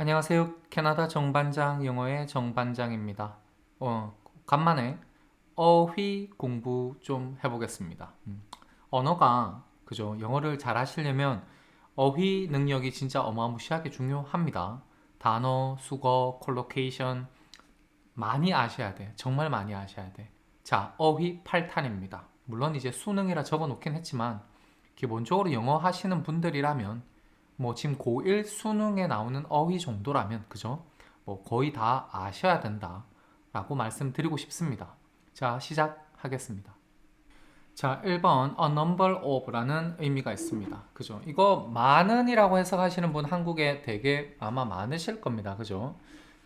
안녕하세요. 캐나다 정반장 영어의 정반장입니다. 어, 간만에 어휘 공부 좀 해보겠습니다. 음, 언어가 그죠? 영어를 잘 하시려면 어휘 능력이 진짜 어마무시하게 중요합니다. 단어, 수거, 콜로케이션 많이 아셔야 돼. 정말 많이 아셔야 돼. 자, 어휘 8탄입니다. 물론 이제 수능이라 적어 놓긴 했지만 기본적으로 영어 하시는 분들이라면 뭐 지금 고1 수능에 나오는 어휘 정도라면 그죠? 뭐 거의 다 아셔야 된다 라고 말씀드리고 싶습니다. 자, 시작하겠습니다. 자, 1번 a number of라는 의미가 있습니다. 그죠? 이거 많은이라고 해석하시는 분 한국에 되게 아마 많으실 겁니다. 그죠?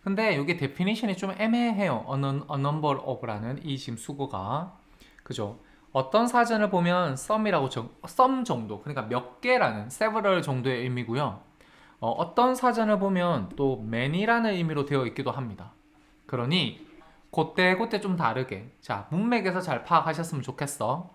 근데 여기 데피니션이 좀 애매해요. a, num- a number of라는 이 지금 수거가 그죠? 어떤 사전을 보면 some이라고 정, some 정도 그러니까 몇 개라는 several 정도의 의미고요. 어, 떤 사전을 보면 또 many라는 의미로 되어 있기도 합니다. 그러니 그때 그때 좀 다르게 자 문맥에서 잘 파악하셨으면 좋겠어.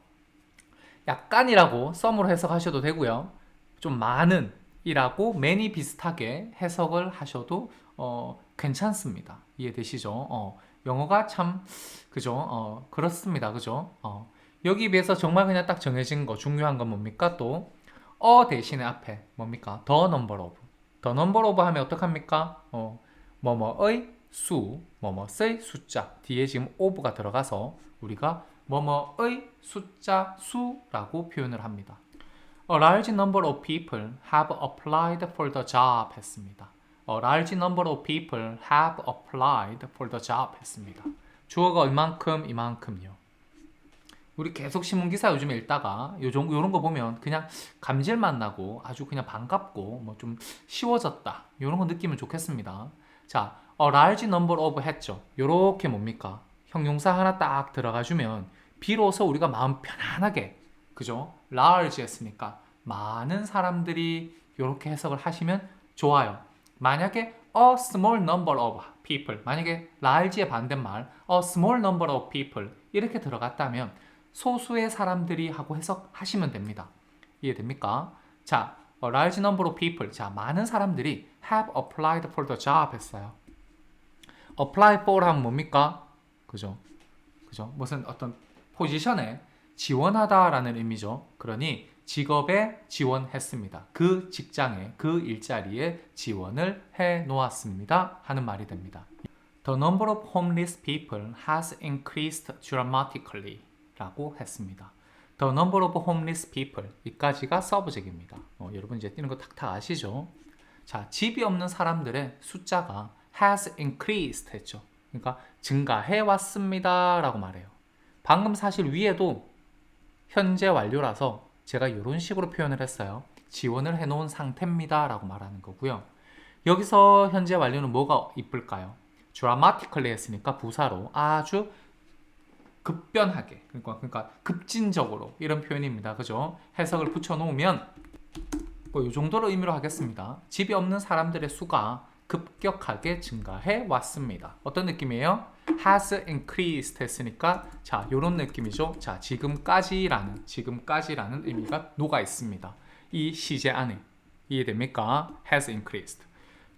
약간이라고 some으로 해석하셔도 되고요. 좀 많은 이라고 many 비슷하게 해석을 하셔도 어, 괜찮습니다. 이해되시죠? 어, 영어가 참 그죠? 어, 그렇습니다. 그죠? 어, 여기 비해서 정말 그냥 딱 정해진 거 중요한 건 뭡니까? 또 어 대신에 앞에 뭡니까? the number of. the number of 하면 어떡합니까? 어, 뭐뭐의 수, 뭐뭐의 숫자 뒤에 지금 of가 들어가서 우리가 뭐뭐의 숫자 수라고 표현을 합니다. A large number of people have applied for the job 했습니다. A large number of people have applied for the job 했습니다. 주어가 이만큼 이만큼요. 우리 계속 신문 기사 요즘에 읽다가 요정 요런 거 보면 그냥 감질만 나고 아주 그냥 반갑고 뭐 좀 쉬워졌다. 요런 거 느끼면 좋겠습니다. 자, a large number of 했죠. 요렇게 뭡니까? 형용사 하나 딱 들어가 주면 비로소 우리가 마음 편안하게 그죠? large 했으니까 많은 사람들이 요렇게 해석을 하시면 좋아요. 만약에 a small number of people 만약에 large의 반대말 a small number of people 이렇게 들어갔다면 소수의 사람들이 하고 해석하시면 됩니다. 이해됩니까? 자, a large number of people. 자, 많은 사람들이 have applied for the job 했어요. apply for 하면 뭡니까? 그죠? 그죠? 무슨 어떤 포지션에 지원하다라는 의미죠. 그러니 직업에 지원했습니다. 그 직장에, 그 일자리에 지원을 해 놓았습니다. 하는 말이 됩니다. The number of homeless people has increased dramatically. 라고 했습니다. The number of homeless people 이까지가 서브젝입니다. 어, 여러분 이제 뛰는 거 탁탁 아시죠? 자, 집이 없는 사람들의 숫자가 has increased 했죠. 그러니까 증가해 왔습니다 라고 말해요. 방금 사실 위에도 현재 완료라서 제가 이런 식으로 표현을 했어요. 지원을 해놓은 상태입니다 라고 말하는 거고요. 여기서 현재 완료는 뭐가 이쁠까요? dramatically 했으니까 부사로 아주 급변하게 그러니까 그러니까 급진적으로 이런 표현입니다. 그죠? 해석을 붙여 놓으면 뭐이 정도로 의미로 하겠습니다. 집이 없는 사람들의 수가 급격하게 증가해 왔습니다. 어떤 느낌이에요? has increased 했으니까 자, 요런 느낌이죠. 자, 지금까지라는 지금까지라는 의미가 녹아 있습니다. 이 시제 안에 이해됩니까? has increased.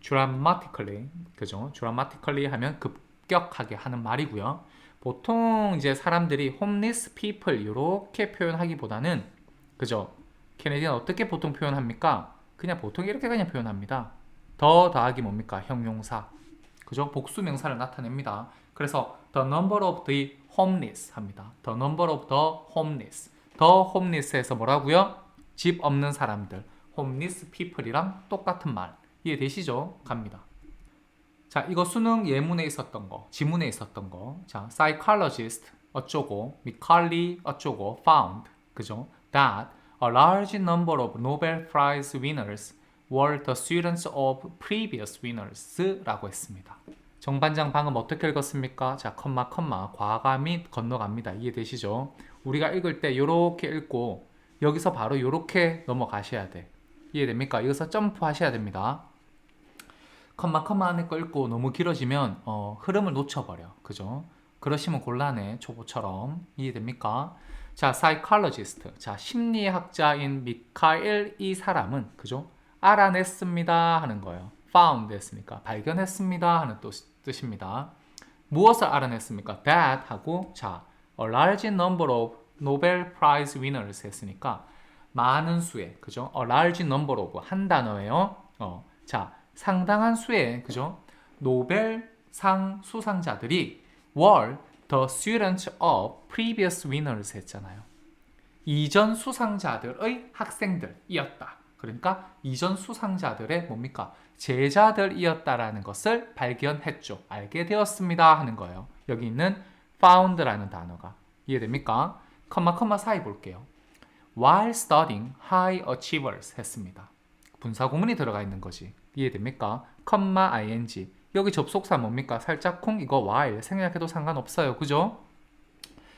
dramatically 그죠? dramatically 하면 급격하게 하는 말이고요. 보통 이제 사람들이 homeless people 이렇게 표현하기보다는 그죠? 캐네디는 어떻게 보통 표현합니까? 그냥 보통 이렇게 그냥 표현합니다. 더 더하기 뭡니까? 형용사. 그죠? 복수 명사를 나타냅니다. 그래서 the number of the homeless 합니다. the number of the homeless. the homeless에서 뭐라고요? 집 없는 사람들. homeless people이랑 똑같은 말. 이해되시죠? 갑니다. 자, 이거 수능 예문에 있었던 거, 지문에 있었던 거. 자, psychologist 어쩌고, 미칼리 어쩌고, found 그죠? That a large number of Nobel Prize winners were the students of previous winners라고 했습니다. 정반장 방금 어떻게 읽었습니까? 자, 컴마 컴마 과감히 건너갑니다. 이해되시죠? 우리가 읽을 때 이렇게 읽고 여기서 바로 이렇게 넘어가셔야 돼. 이해됩니까? 여기서 점프하셔야 됩니다. 컴마 컴마 안에 거 읽고 너무 길어지면 어, 흐름을 놓쳐버려. 그죠? 그러시면 곤란해. 초보처럼. 이해됩니까? 자, psychologist. 자, 심리학자인 미카엘 이 사람은 그죠? 알아냈습니다 하는 거예요. found 했으니까 발견했습니다 하는 또 뜻입니다. 무엇을 알아냈습니까? that 하고 자 a large number of Nobel Prize winners 했으니까 많은 수의 그죠? a large number of 한 단어예요. 어, 자 상당한 수의 그죠? 노벨상 수상자들이 were the students of previous winners 했잖아요. 이전 수상자들의 학생들이었다. 그러니까 이전 수상자들의 뭡니까? 제자들이었다라는 것을 발견했죠. 알게 되었습니다 하는 거예요. 여기 있는 found라는 단어가 이해됩니까? 컴마 컴마 사이 볼게요. While studying high achievers 했습니다. 분사 구문이 들어가 있는 거지. 이해됩니까? 컴마 ing 여기 접속사 뭡니까? 살짝 콩 이거 while 생략해도 상관없어요. 그죠?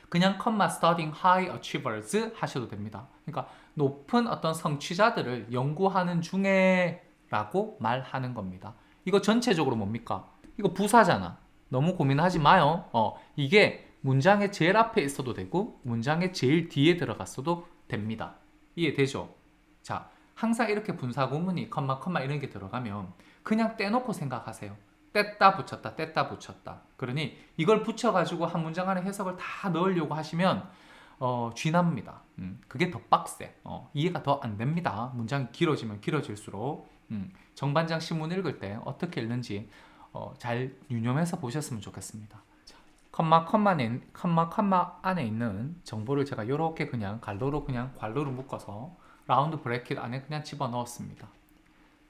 그냥 컴마 studying high achievers 하셔도 됩니다. 그러니까 높은 어떤 성취자들을 연구하는 중에 라고 말하는 겁니다. 이거 전체적으로 뭡니까? 이거 부사잖아. 너무 고민하지 마요. 어, 이게 문장의 제일 앞에 있어도 되고 문장의 제일 뒤에 들어갔어도 됩니다. 이해되죠? 자, 항상 이렇게 분사 구문이 컴마 컴마 이런 게 들어가면 그냥 떼놓고 생각하세요. 뗐다 붙였다 뗐다 붙였다. 그러니 이걸 붙여가지고 한 문장 안에 해석을 다 넣으려고 하시면 어, 쥐납니다. 음, 그게 더 빡세. 어, 이해가 더 안 됩니다. 문장이 길어지면 길어질수록 음, 정반장 신문 읽을 때 어떻게 읽는지 어, 잘 유념해서 보셨으면 좋겠습니다. 자, 컴마 컴마 내, 컴마 컴마 안에 있는 정보를 제가 이렇게 그냥 갈로로 그냥 괄로로 묶어서 라운드 브래킷 안에 그냥 집어 넣었습니다.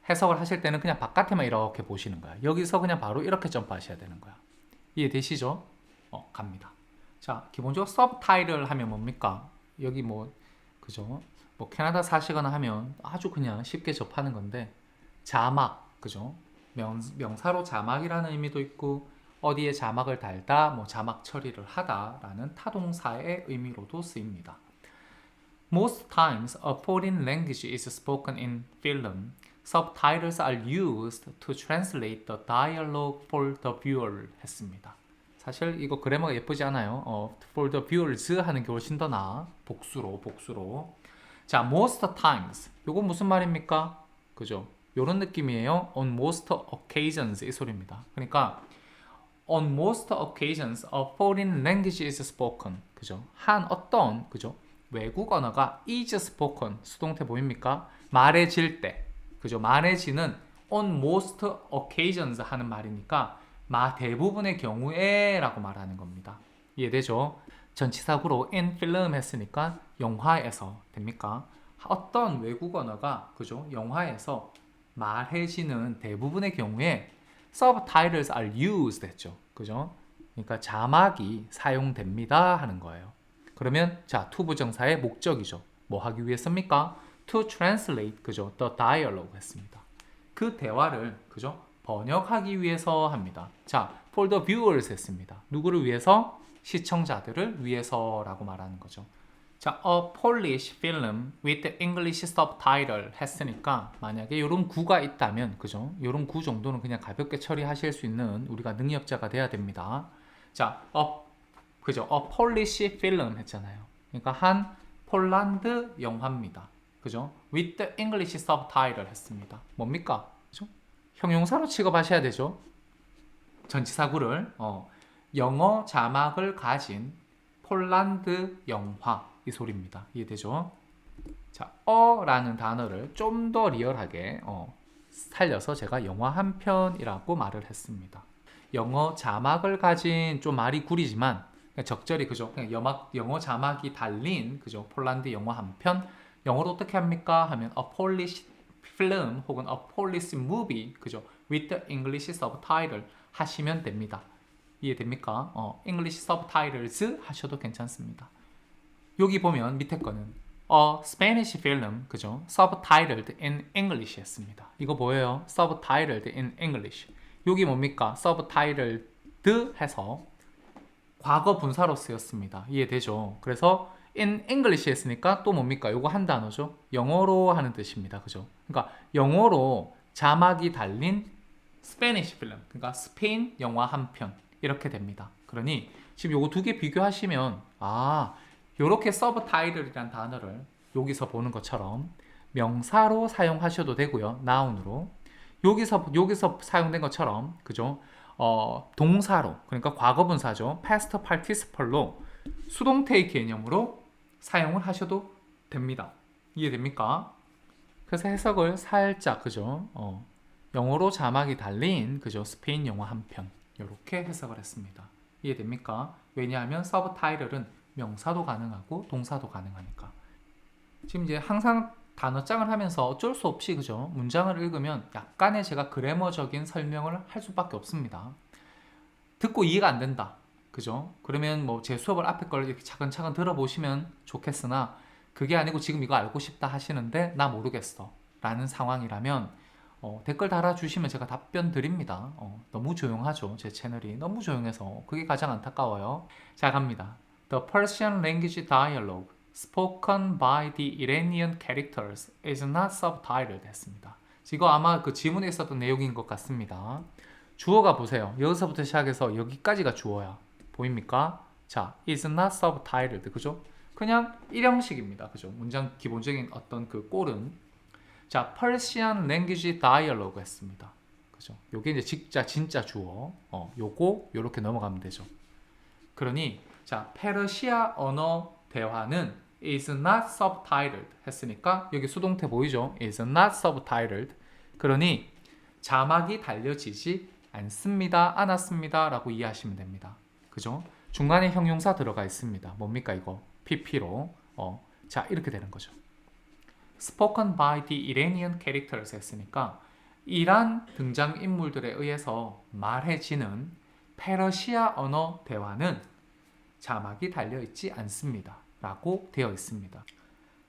해석을 하실 때는 그냥 바깥에만 이렇게 보시는 거야. 여기서 그냥 바로 이렇게 점프하셔야 되는 거야. 이해되시죠? 어, 갑니다. 자, 기본적으로 서브타이틀 하면 뭡니까? 여기 뭐 그죠? 뭐 캐나다 사시거나 하면 아주 그냥 쉽게 접하는 건데 자막, 그죠? 명, 명사로 자막이라는 의미도 있고 어디에 자막을 달다, 뭐 자막 처리를 하다라는 타동사의 의미로도 쓰입니다. Most times a foreign language is spoken in film. Subtitles are used to translate the dialogue for the viewer 했습니다. 사실 이거 그래머가 예쁘지 않아요. 어, for the viewers 하는 게 훨씬 더 나아. 복수로, 복수로. 자, most times. 요거 무슨 말입니까? 그죠? 요런 느낌이에요. On most occasions 이 소리입니다. 그러니까 on most occasions a foreign language is spoken. 그죠? 한 어떤 그죠? 외국 언어가 is spoken 수동태 보입니까? 말해질 때. 그죠? 말해지는 on most occasions 하는 말이니까 마 대부분의 경우에 라고 말하는 겁니다. 이해되죠? 전치사구로 in film 했으니까 영화에서 됩니까? 어떤 외국 언어가 그죠? 영화에서 말해지는 대부분의 경우에 subtitles are used 했죠. 그죠? 그러니까 자막이 사용됩니다 하는 거예요. 그러면 자, to 부정사의 목적이죠. 뭐 하기 위해서입니까? to translate 그죠? the dialogue 했습니다. 그 대화를 그죠? 번역하기 위해서 합니다. 자, for the viewers 했습니다. 누구를 위해서? 시청자들을 위해서라고 말하는 거죠. 자, a Polish film with English subtitle 했으니까 만약에 이런 구가 있다면, 그죠? 이런 구 정도는 그냥 가볍게 처리하실 수 있는 우리가 능력자가 돼야 됩니다. 자, a, 그죠? A Polish film 했잖아요. 그러니까 한 폴란드 영화입니다. 그죠? With the English subtitle 했습니다. 뭡니까? 그죠? 형용사로 취급하셔야 되죠. 전치사구를 어, 영어 자막을 가진 폴란드 영화 이 소리입니다. 이해되죠? 자, 어라는 단어를 좀 더 리얼하게 어, 살려서 제가 영화 한 편이라고 말을 했습니다. 영어 자막을 가진 좀 말이 구리지만 적절히 그죠? 그냥 영화, 영어 자막이 달린 그죠? 폴란드 영화 한 편. 영어로 어떻게 합니까? 하면 a Polish film 혹은 a Polish movie 그죠? with the English subtitle 하시면 됩니다. 이해됩니까? 어, English subtitles 하셔도 괜찮습니다. 여기 보면 밑에 거는 a Spanish film 그죠? subtitled in English 했습니다. 이거 뭐예요? subtitled in English. 여기 뭡니까? subtitled 해서 과거 분사로 쓰였습니다. 이해되죠? 그래서 in English 했으니까 또 뭡니까? 요거 한 단어죠. 영어로 하는 뜻입니다. 그죠? 그러니까 영어로 자막이 달린 스페니시 필름. 그러니까 스페인 영화 한 편. 이렇게 됩니다. 그러니 지금 요거 두 개 비교하시면 아, 요렇게 서브타이틀이란 단어를 여기서 보는 것처럼 명사로 사용하셔도 되고요. 나운으로. 여기서 여기서 사용된 것처럼 그죠? 어, 동사로 그러니까 과거분사죠. past participle로 수동태의 개념으로 사용을 하셔도 됩니다. 이해됩니까? 그래서 해석을 살짝 그죠? 어, 영어로 자막이 달린 그죠? 스페인 영어 한편 이렇게 해석을 했습니다. 이해됩니까? 왜냐하면 서브타이틀은 명사도 가능하고 동사도 가능하니까. 지금 이제 항상 단어장을 하면서 어쩔 수 없이 그죠? 문장을 읽으면 약간의 제가 그래머적인 설명을 할 수밖에 없습니다. 듣고 이해가 안 된다. 그죠? 그러면 뭐 제 수업을 앞에 걸 이렇게 차근차근 들어보시면 좋겠으나 그게 아니고 지금 이거 알고 싶다 하시는데 나 모르겠어 라는 상황이라면 어, 댓글 달아주시면 제가 답변 드립니다. 어, 너무 조용하죠. 제 채널이 너무 조용해서 그게 가장 안타까워요. 자 갑니다. The Persian language dialogue spoken by the Iranian characters is not subtitled 했습니다. 이거 아마 그 지문에 있었던 내용인 것 같습니다. 주어가 보세요. 여기서부터 시작해서 여기까지가 주어야. 보입니까? 자, is not subtitled. 그죠? 그냥 일형식입니다. 그죠? 문장 기본적인 어떤 그 꼴은 자, Persian language dialogue 했습니다. 그죠? 요게 이제 진짜 진짜 주어. 어, 요거 요렇게 넘어가면 되죠. 그러니 자, 페르시아 언어 대화는 is not subtitled 했으니까 여기 수동태 보이죠? is not subtitled. 그러니 자막이 달려지지 않습니다. 않았습니다. 라고 이해하시면 됩니다. 그죠? 중간에 형용사 들어가 있습니다. 뭡니까 이거? pp로. 어, 자, 이렇게 되는 거죠. spoken by the Iranian characters 했으니까 이란 등장 인물들에 의해서 말해지는 페르시아 언어 대화는 자막이 달려 있지 않습니다. 라고 되어 있습니다.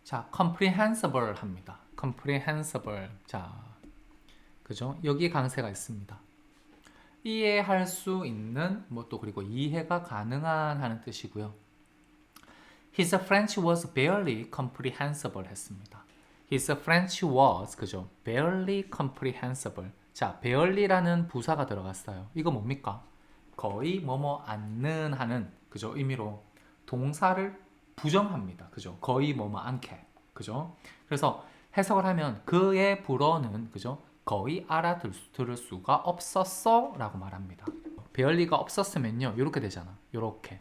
자, comprehensible 합니다. comprehensible. 자, 그죠? 여기 강세가 있습니다. 이해할 수 있는 뭐 또 그리고 이해가 가능한 하는 뜻이고요. His French was barely comprehensible 했습니다. His French was 그죠? barely comprehensible. 자, barely라는 부사가 들어갔어요. 이거 뭡니까? 거의 뭐뭐 않는 하는 그죠? 의미로 동사를 부정합니다. 그죠? 거의 뭐뭐 않게. 그죠? 그래서 해석을 하면 그의 불어는 그죠? 거의 알아들을 수가 없었어 라고 말합니다. 베얼리가 없었으면요. 이렇게 되잖아. 이렇게.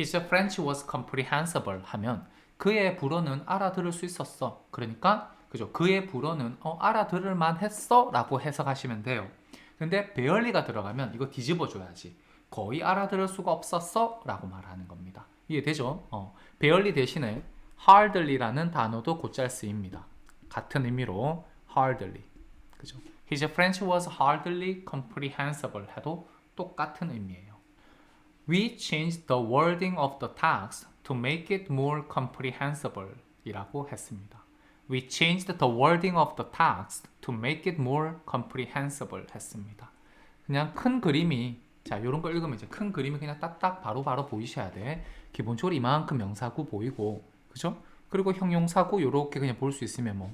His French was comprehensible 하면 그의 불어는 알아들을 수 있었어. 그러니까 그죠? 그의 불어는 어, 알아들을 만했어 라고 해석하시면 돼요. 근데 베얼리가 들어가면 이거 뒤집어 줘야지. 거의 알아들을 수가 없었어 라고 말하는 겁니다. 이해되죠? 어, 베얼리 대신에 hardly라는 단어도 곧잘 쓰입니다. 같은 의미로 hardly. 그죠? His French was hardly comprehensible 해도 똑같은 의미예요. We changed the wording of the text to make it more comprehensible 이라고 했습니다. We changed the wording of the text to make it more comprehensible 했습니다. 그냥 큰 그림이 자 이런 거 읽으면 이제 큰 그림이 그냥 딱딱 바로 바로 보이셔야 돼. 기본적으로 이만큼 명사구 보이고 그죠? 그리고 형용사구 이렇게 그냥 볼 수 있으면 뭐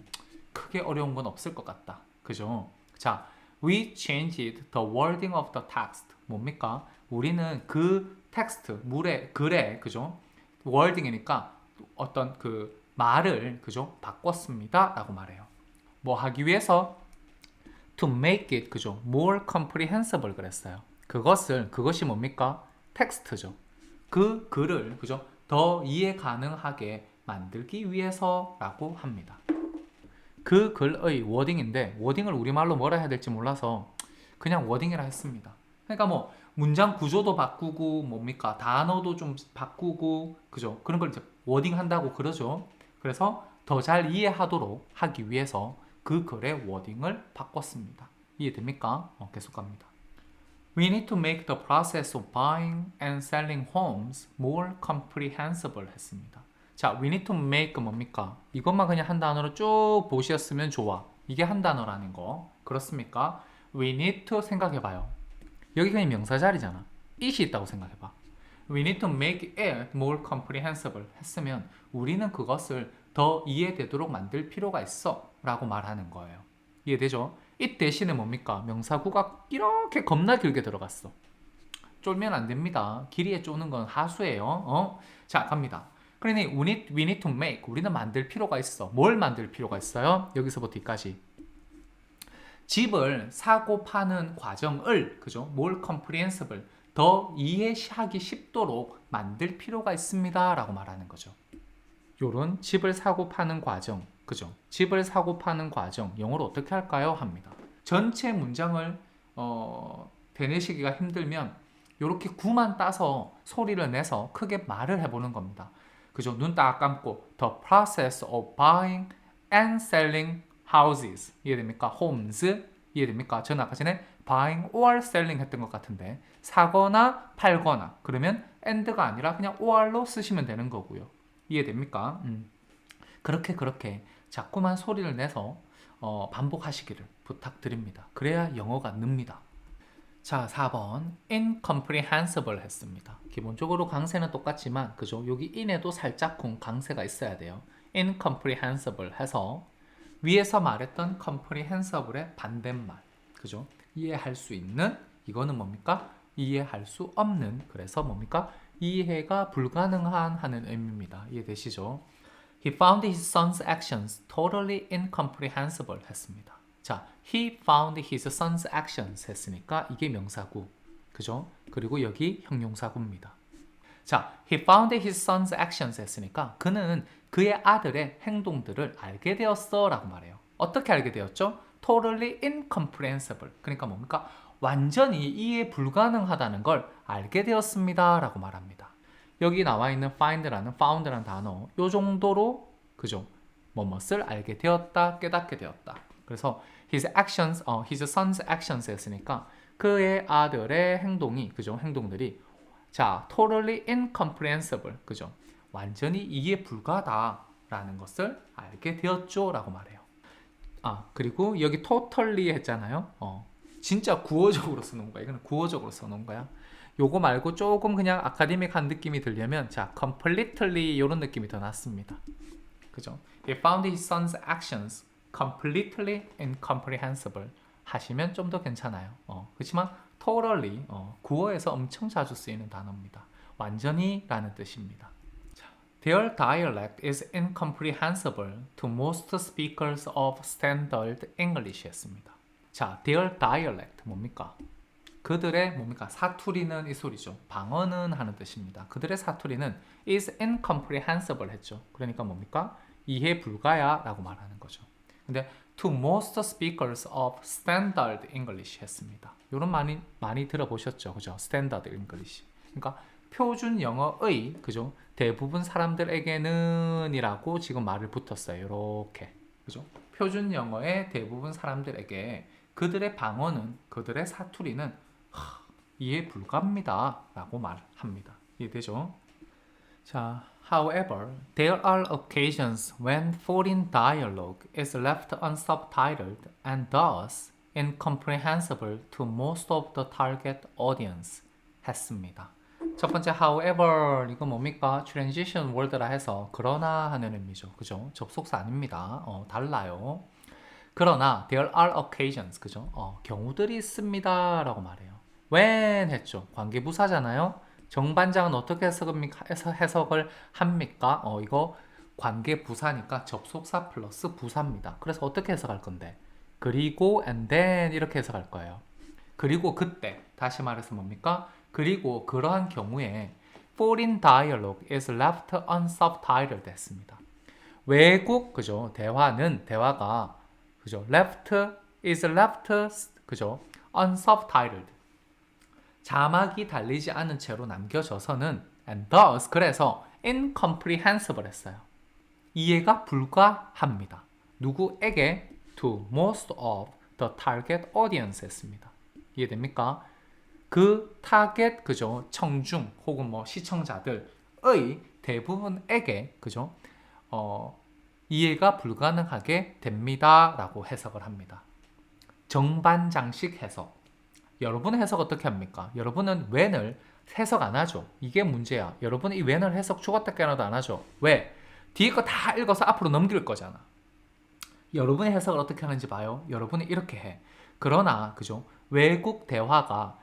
크게 어려운 건 없을 것 같다. 그죠? 자, we changed the wording of the text. 뭡니까? 우리는 그 텍스트, 물의 글의 그죠? wording이니까 어떤 그 말을 그죠? 바꿨습니다. 라고 말해요. 뭐 하기 위해서 to make it 그죠? more comprehensible 그랬어요. 그것을 그것이 뭡니까? 텍스트죠. 그 글을 그죠? 더 이해 가능하게 만들기 위해서라고 합니다. 그 글의 워딩인데 워딩을 우리말로 뭐라 해야 될지 몰라서 그냥 워딩이라 했습니다. 그러니까 뭐 문장 구조도 바꾸고 뭡니까 단어도 좀 바꾸고 그죠? 그런 걸 이제 워딩 한다고 그러죠. 그래서 더 잘 이해하도록 하기 위해서 그 글의 워딩을 바꿨습니다. 이해됩니까? 어, 계속 갑니다. We need to make the process of buying and selling homes more comprehensible 했습니다. 자, we need to make 뭡니까? 이것만 그냥 한 단어로 쭉 보셨으면 좋아. 이게 한 단어라는 거. 그렇습니까? We need to 생각해봐요. 여기 그냥 명사 자리잖아. it이 있다고 생각해봐. We need to make it more comprehensible 했으면 우리는 그것을 더 이해되도록 만들 필요가 있어 라고 말하는 거예요. 이해되죠? It 대신에 뭡니까? 명사구가 이렇게 겁나 길게 들어갔어. 쫄면 안 됩니다. 길이에 쪼는 건 하수예요. 어? 자, 갑니다. 그러니 we need, we need to make 우리는 만들 필요가 있어. 뭘 만들 필요가 있어요? 여기서부터 뒤까지. 집을 사고 파는 과정을 그죠? 뭘 comprehensible 더 이해하기 쉽도록 만들 필요가 있습니다 라고 말하는 거죠. 요런 집을 사고 파는 과정, 그죠? 집을 사고 파는 과정 영어로 어떻게 할까요? 합니다. 전체 문장을 어, 되뇌시기가 힘들면 이렇게 구만 따서 소리를 내서 크게 말을 해보는 겁니다. 그죠? 눈 딱 감고 the process of buying and selling houses 이해됩니까? homes 이해됩니까? 저는 아까 전에 buying or selling 했던 것 같은데 사거나 팔거나 그러면 and가 아니라 그냥 or로 쓰시면 되는 거고요. 이해됩니까? 음. 그렇게 그렇게 자꾸만 소리를 내서 어, 반복하시기를 부탁드립니다. 그래야 영어가 늡니다. 자, 4번 incomprehensible 했습니다. 기본적으로 강세는 똑같지만 그죠? 여기 in에도 살짝쿵 강세가 있어야 돼요. incomprehensible 해서 위에서 말했던 comprehensible의 반대말. 그죠? 이해할 수 있는 이거는 뭡니까? 이해할 수 없는 그래서 뭡니까? 이해가 불가능한 하는 의미입니다. 이해되시죠? He found his son's actions totally incomprehensible 했습니다. 자, he found his son's actions 했으니까 이게 명사구. 그죠? 그리고 여기 형용사구입니다. 자, he found his son's actions 했으니까 그는 그의 아들의 행동들을 알게 되었어 라고 말해요. 어떻게 알게 되었죠? totally incomprehensible. 그러니까 뭡니까? 완전히 이해 불가능하다는 걸 알게 되었습니다 라고 말합니다. 여기 나와 있는 find라는 found라는 단어 요 정도로 그죠? 뭐뭇을 알게 되었다, 깨닫게 되었다. 그래서 his actions, 어, his son's actions 했으니까 그의 아들의 행동이 그죠? 행동들이 자, totally incomprehensible. 그죠? 완전히 이해 불가다라는 것을 알게 되었죠라고 말해요. 아, 그리고 여기 totally 했잖아요. 어. 진짜 구어적으로 써놓은 거야. 이거는 구어적으로 써놓은 거야. 요거 말고 조금 그냥 아카데믹한 느낌이 들려면 자, completely 이런 느낌이 더 낫습니다. 그죠? He found his son's actions completely incomprehensible 하시면 좀 더 괜찮아요. 어, 그렇지만 totally 어, 구어에서 엄청 자주 쓰이는 단어입니다. 완전히라는 뜻입니다. 자, Their dialect is incomprehensible to most speakers of standard English였습니다. 자, their dialect 뭡니까? 그들의 뭡니까? 사투리는 이 소리죠. 방언은 하는 뜻입니다. 그들의 사투리는 is incomprehensible 했죠. 그러니까 뭡니까? 이해 불가야라고 말하는 거죠. 근데 to most speakers of standard English 했습니다. 이런 많이 많이 들어보셨죠, 그죠? standard English. 그러니까 표준 영어의 그죠? 대부분 사람들에게는이라고 지금 말을 붙었어요. 이렇게 그죠? 표준 영어의 대부분 사람들에게 그들의 방언은 그들의 사투리는 하, 이해 불가합니다 라고 말합니다. 이해되죠? 자, however, there are occasions when foreign dialogue is left unsubtitled and thus incomprehensible to most of the target audience 했습니다. 첫 번째 however 이거 뭡니까? transition word라 해서 그러나 하는 의미죠. 그죠? 접속사 아닙니다. 어, 달라요. 그러나 there are occasions 그죠? 어, 경우들이 있습니다라고 말해요. When 했죠. 관계부사잖아요. 정반장은 어떻게 해석합니까? 해석을 합니까? 어, 이거 관계부사니까 접속사 플러스 부사입니다. 그래서 어떻게 해석할 건데? 그리고 and then 이렇게 해석할 거예요. 그리고 그때 다시 말해서 뭡니까? 그리고 그러한 경우에 foreign dialogue is left unsubtitled 했습니다. 외국 그죠? 대화는 대화가 그죠? left is left 그죠? unsubtitled 자막이 달리지 않은 채로 남겨져서는 and thus 그래서 incomprehensible 했어요. 이해가 불가합니다. 누구에게 to most of the target audience 했습니다. 이해됩니까? 그 타겟 그죠? 청중 혹은 뭐 시청자들의 대부분에게 그죠? 어, 이해가 불가능하게 됩니다라고 해석을 합니다. 정반장식 해석. 여러분의 해석 어떻게 합니까? 여러분은 when을 해석 안 하죠. 이게 문제야. 여러분은 이 when을 해석 죽었다 깨어나도 안 하죠. 왜? 뒤에 거 다 읽어서 앞으로 넘길 거잖아. 여러분의 해석을 어떻게 하는지 봐요. 여러분이 이렇게 해. 그러나 그죠? 외국 대화가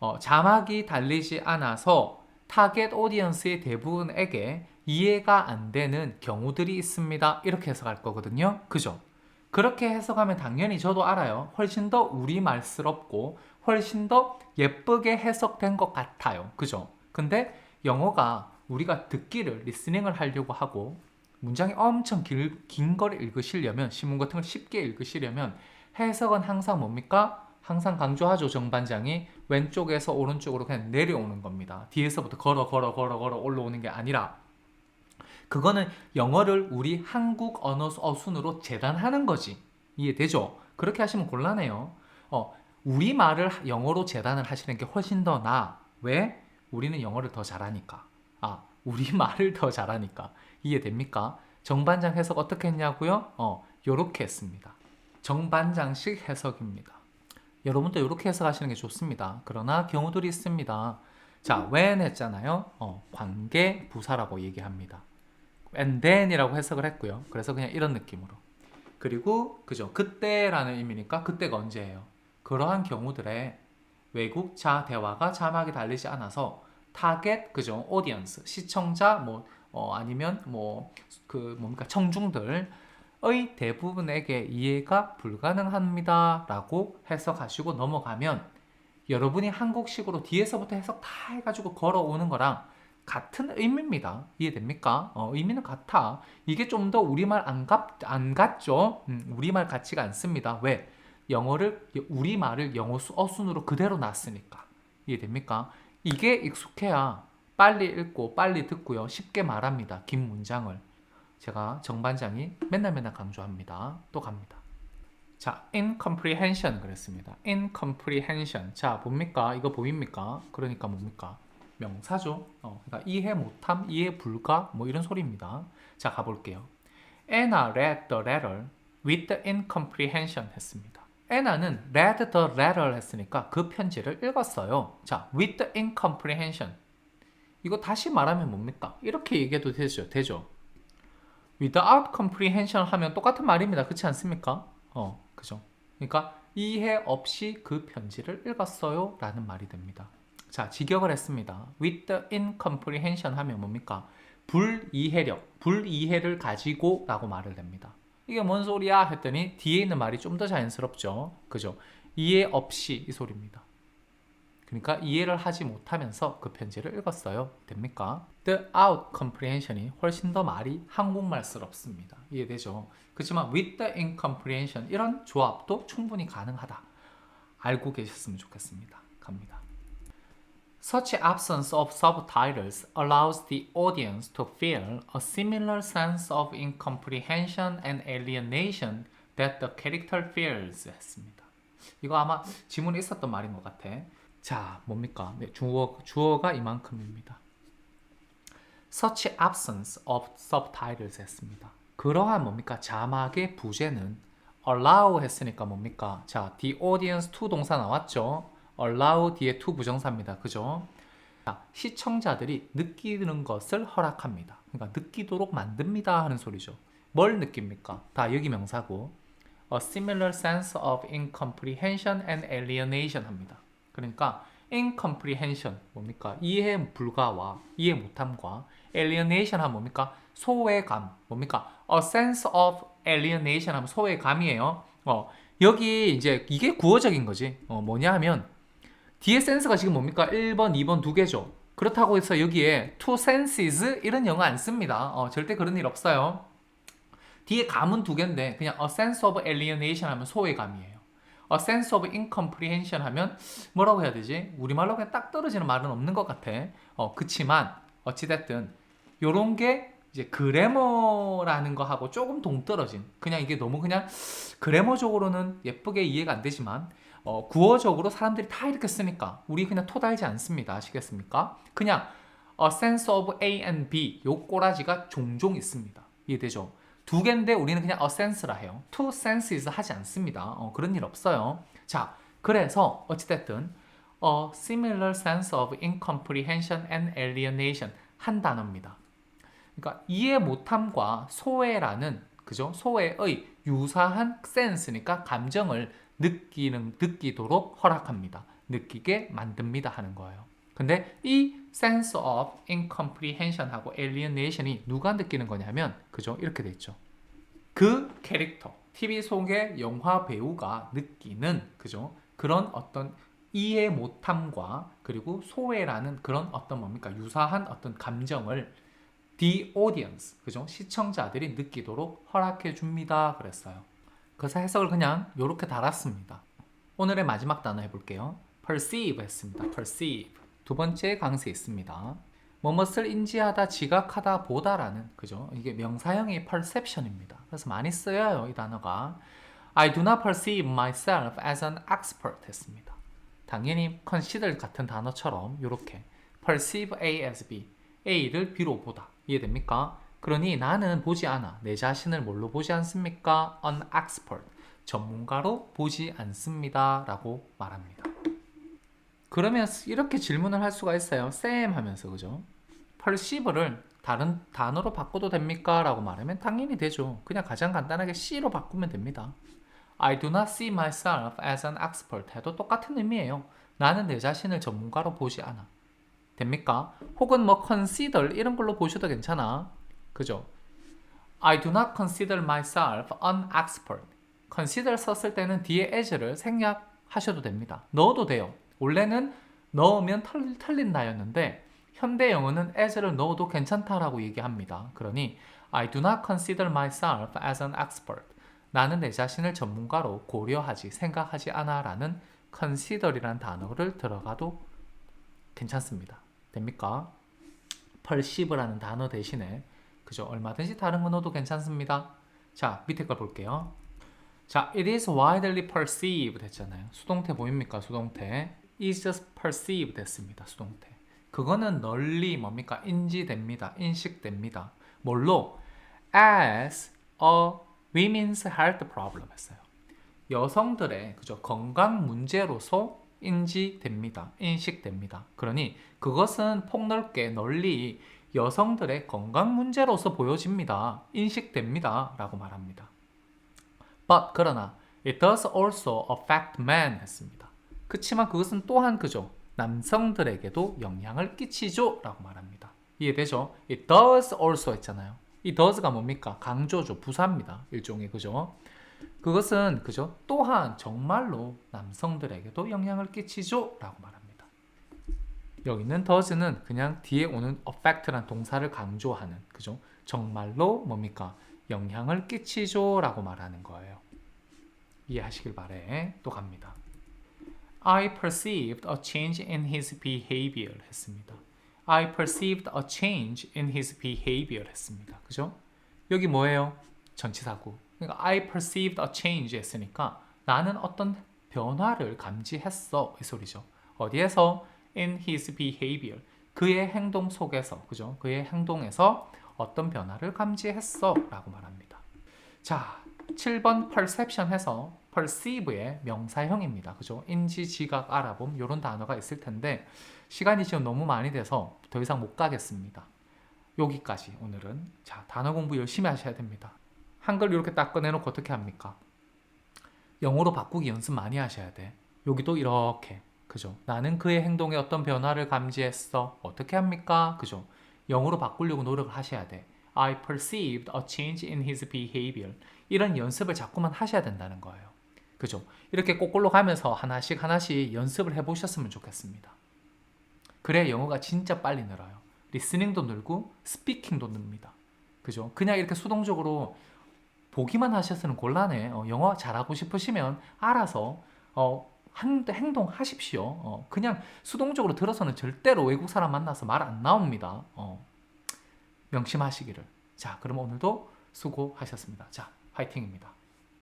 어, 자막이 달리지 않아서 타겟 오디언스의 대부분에게 이해가 안 되는 경우들이 있습니다. 이렇게 해석할 거거든요. 그죠? 그렇게 해석하면 당연히 저도 알아요. 훨씬 더 우리말스럽고 훨씬 더 예쁘게 해석된 것 같아요. 그죠? 근데 영어가 우리가 듣기를 리스닝을 하려고 하고 문장이 엄청 길, 긴걸 읽으시려면 신문 같은 걸 쉽게 읽으시려면 해석은 항상 뭡니까? 항상 강조하죠 정반장이 왼쪽에서 오른쪽으로 그냥 내려오는 겁니다. 뒤에서부터 걸어 걸어 걸어 걸어 올라오는 게 아니라 그거는 영어를 우리 한국 언어 어순으로 재단하는 거지. 이해되죠? 그렇게 하시면 곤란해요. 어, 우리 말을 영어로 재단을 하시는 게 훨씬 더 나아. 왜? 우리는 영어를 더 잘하니까. 아, 우리 말을 더 잘하니까. 이해됩니까? 정반장 해석 어떻게 했냐고요? 어, 요렇게 했습니다. 정반장식 해석입니다. 여러분도 이렇게 해석하시는 게 좋습니다. 그러나 경우들이 있습니다. 자, when 했잖아요. 어, 관계 부사라고 얘기합니다. and then이라고 해석을 했고요. 그래서 그냥 이런 느낌으로. 그리고 그죠? 그때라는 의미니까 그때가 언제예요? 그러한 경우들에 외국자 대화가 자막이 달리지 않아서 타겟 그죠? 오디언스 시청자 뭐 어, 아니면 뭐 그 뭡니까 청중들의 대부분에게 이해가 불가능합니다라고 해석하시고 넘어가면 여러분이 한국식으로 뒤에서부터 해석 다 해가지고 걸어오는 거랑 같은 의미입니다. 이해됩니까? 어, 의미는 같아. 이게 좀 더 우리말 안, 같, 안 같죠? 음, 우리말 같지가 않습니다. 왜? 영어를, 우리 말을 영어 수, 어순으로 그대로 놨으니까. 이해됩니까? 이게 익숙해야 빨리 읽고 빨리 듣고요. 쉽게 말합니다. 긴 문장을. 제가 정반장이 맨날 맨날 강조합니다. 또 갑니다. 자, incomprehension 그랬습니다. incomprehension. 자, 뭡니까? 이거 보입니까? 그러니까 뭡니까? 명사죠. 어, 그러니까 이해 못함, 이해 불가 뭐 이런 소리입니다. 자, 가볼게요. Anna read the letter with the incomprehension 했습니다. Anna는 read the letter 했으니까 그 편지를 읽었어요. 자, with the incomprehension. 이거 다시 말하면 뭡니까? 이렇게 얘기해도 되죠. 되죠. without comprehension 하면 똑같은 말입니다. 그렇지 않습니까? 어, 그죠. 그러니까 이해 없이 그 편지를 읽었어요. 라는 말이 됩니다. 자, 직역을 했습니다. with the incomprehension 하면 뭡니까? 불이해력, 불이해를 가지고 라고 말을 됩니다. 이게 뭔 소리야? 했더니 뒤에 있는 말이 좀 더 자연스럽죠. 그죠? 이해 없이 이 소리입니다. 그러니까 이해를 하지 못하면서 그 편지를 읽었어요. 됩니까? The out comprehension이 훨씬 더 말이 한국말스럽습니다. 이해되죠? 그렇지만 with the incomprehension 이런 조합도 충분히 가능하다. 알고 계셨으면 좋겠습니다. 갑니다. Such absence of subtitles allows the audience to feel a similar sense of incomprehension and alienation that the character feels 했습니다. 이거 아마 지문에 있었던 말인 것 같아. 자, 뭡니까? 네, 주어, 주어가 이만큼입니다. Such absence of subtitles 했습니다. 그러한 뭡니까? 자막의 부재는 allow 했으니까 뭡니까? 자, the audience to 동사 나왔죠? Allow 뒤에 to 부정사입니다. 그죠? 자, 시청자들이 느끼는 것을 허락합니다. 그러니까 느끼도록 만듭니다 하는 소리죠. 뭘 느낍니까? 다 여기 명사고 a similar sense of incomprehension and alienation 합니다. 그러니까 incomprehension 뭡니까? 이해 불가와 이해 못함과 alienation 하면 뭡니까? 소외감 뭡니까? a sense of alienation 하면 소외감이에요. 어, 여기 이제 이게 구어적인 거지. 어, 뭐냐 하면 뒤에 센스가 지금 뭡니까? 1번, 2번 두 개죠. 그렇다고 해서 여기에 two senses 이런 영어 안 씁니다. 어, 절대 그런 일 없어요. 뒤에 감은 두 개인데 그냥 a sense of alienation 하면 소외감이에요. a sense of incomprehension 하면 뭐라고 해야 되지? 우리말로 그냥 딱 떨어지는 말은 없는 것 같아. 어, 그치만 어찌됐든 요런 게 이제 그래머라는 거하고 조금 동떨어진 그냥 이게 너무 그냥 그래머적으로는 예쁘게 이해가 안 되지만 어, 구어적으로 사람들이 다 이렇게 쓰니까 우리 그냥 토달지 않습니다. 아시겠습니까? 그냥 a sense of A and B 요 꼬라지가 종종 있습니다. 이해되죠? 두 개인데 우리는 그냥 a sense라 해요. two senses 하지 않습니다. 어, 그런 일 없어요. 자, 그래서 어찌됐든 a similar sense of incomprehension and alienation 한 단어입니다. 그러니까 이해 못함과 소외라는 그죠? 소외의 유사한 센스니까 감정을 느끼는 느끼도록 허락합니다. 느끼게 만듭니다 하는 거예요. 근데 이 sense of incomprehension하고 alienation이 누가 느끼는 거냐면 그죠? 이렇게 돼 있죠. 그 캐릭터, TV 속의 영화 배우가 느끼는 그죠? 그런 어떤 이해 못함과 그리고 소외라는 그런 어떤 뭡니까 유사한 어떤 감정을 the audience 그죠? 시청자들이 느끼도록 허락해 줍니다. 그랬어요. 그래서 해석을 그냥 이렇게 달았습니다. 오늘의 마지막 단어 해볼게요. perceive 했습니다. perceive. 두 번째 강세 있습니다. 뭐뭇을 인지하다, 지각하다, 보다라는 그죠? 이게 명사형의 perception입니다. 그래서 많이 쓰여요 이 단어가. I do not perceive myself as an expert 했습니다. 당연히 consider 같은 단어처럼 이렇게 perceive A as B, A를 B로 보다 이해됩니까? 그러니 나는 보지 않아. 내 자신을 뭘로 보지 않습니까? an expert. 전문가로 보지 않습니다. 라고 말합니다. 그러면 이렇게 질문을 할 수가 있어요. 쌤 하면서 그죠? perceive를 다른 단어로 바꿔도 됩니까? 라고 말하면 당연히 되죠. 그냥 가장 간단하게 C로 바꾸면 됩니다. I do not see myself as an expert 해도 똑같은 의미예요. 나는 내 자신을 전문가로 보지 않아. 됩니까? 혹은 뭐 consider 이런 걸로 보셔도 괜찮아. 그죠? I do not consider myself an expert. consider 썼을 때는 뒤에 as를 생략하셔도 됩니다. 넣어도 돼요. 원래는 넣으면 털, 틀린다였는데 현대 영어는 as를 넣어도 괜찮다라고 얘기합니다. 그러니 I do not consider myself as an expert. 나는 내 자신을 전문가로 고려하지 생각하지 않아라는 consider이란 단어를 들어가도 괜찮습니다. 됩니까? perceive라는 단어 대신에 그죠? 얼마든지 다른 거 넣어도 괜찮습니다. 자, 밑에 걸 볼게요. 자, it is widely perceived 했잖아요. 수동태 보입니까? 수동태. is just perceived 됐습니다. 수동태. 그거는 널리 뭡니까? 인지됩니다. 인식됩니다. 뭘로? as a women's health problem 했어요. 여성들의 그죠? 건강 문제로서 인지됩니다. 인식됩니다. 그러니 그것은 폭넓게 널리 여성들의 건강 문제로서 보여집니다. 인식됩니다. 라고 말합니다. But 그러나 it does also affect men 했습니다. 그렇지만 그것은 또한 그죠. 남성들에게도 영향을 끼치죠. 라고 말합니다. 이해되죠? It does also 했잖아요. 이 does가 뭡니까? 강조죠. 부사입니다. 일종의 그죠? 그것은 그죠? 또한 정말로 남성들에게도 영향을 끼치죠. 라고 말합니다. 여기 있는 does는 그냥 뒤에 오는 affect란 동사를 강조하는 그죠? 정말로 뭡니까? 영향을 끼치죠. 라고 말하는 거예요. 이해하시길 바래. 또 갑니다. I perceived a change in his behavior 했습니다. I perceived a change in his behavior 했습니다. 그죠? 여기 뭐예요? 전치사고. 그러니까 I perceived a change 했으니까 나는 어떤 변화를 감지했어. 이 소리죠. 어디에서? In his behavior. 그의 행동 속에서. 그죠? 그의 행동에서 어떤 변화를 감지했어. 라고 말합니다. 자, 7번 perception 해서 perceive의 명사형입니다. 그죠? 인지, 지각, 알아봄 이런 단어가 있을 텐데 시간이 지금 너무 많이 돼서 더 이상 못 가겠습니다. 여기까지 오늘은 자 단어 공부 열심히 하셔야 됩니다. 한글 이렇게 딱 꺼내놓고 어떻게 합니까? 영어로 바꾸기 연습 많이 하셔야 돼. 여기도 이렇게 그죠? 나는 그의 행동에 어떤 변화를 감지했어. 어떻게 합니까? 그죠? 영어로 바꾸려고 노력을 하셔야 돼. I perceived a change in his behavior. 이런 연습을 자꾸만 하셔야 된다는 거예요. 그죠? 이렇게 거꾸로 가면서 하나씩 하나씩 연습을 해보셨으면 좋겠습니다. 그래야 영어가 진짜 빨리 늘어요. 리스닝도 늘고 스피킹도 늡니다. 그죠? 그냥 이렇게 수동적으로 보기만 하셔서는 곤란해. 어, 영어 잘하고 싶으시면 알아서 어, 한, 행동하십시오. 어, 그냥 수동적으로 들어서는 절대로 외국 사람 만나서 말 안 나옵니다. 어, 명심하시기를. 자, 그럼 오늘도 수고하셨습니다. 자, 화이팅입니다.